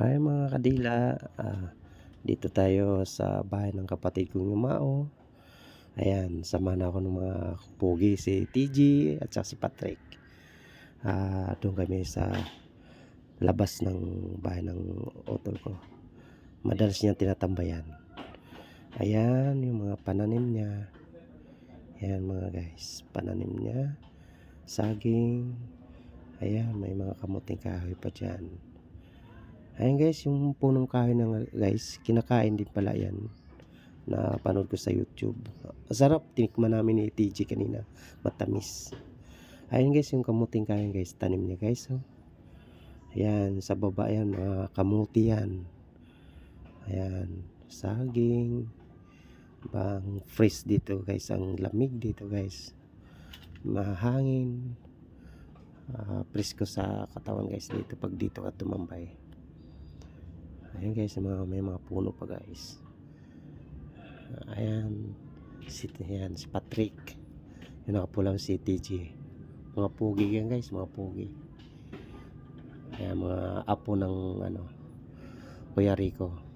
Hi mga kadila, ah, dito tayo sa bahay ng kapatid kong Yumao. Ayan, samahan ako ng mga pogi si TG at si Patrick. Ah, doon kami sa labas ng bahay ng utol ko. Madalas niya tinatambayan. Ayan, yung mga pananim niya. Ayan mga guys, pananim niya. Saging. Ayan, may mga kamuting kahoy pa dyan. Ayan guys, yung punong kahoy na guys, kinakain din pala yan. Na panood ko sa YouTube. Masarap, tinikman namin ni TG kanina. Matamis. Ayan guys, yung kamuting kahoy guys, tanim niya guys. Oh. Ayan, sa baba yan, mga kamuti yan. Ayan, saging. Bang fresh dito guys, ang lamig dito guys. Mahangin. Ah, presko sa katawan guys dito pag dito ka tumambay. Ayan guys, mga, may mga puno pa guys. Ayan, si, ayan, si Patrick. Yung nakapulang si TG. Mga pugi yan guys, mga pugi. Ayan, mga apo ng ano, Kuya Rico.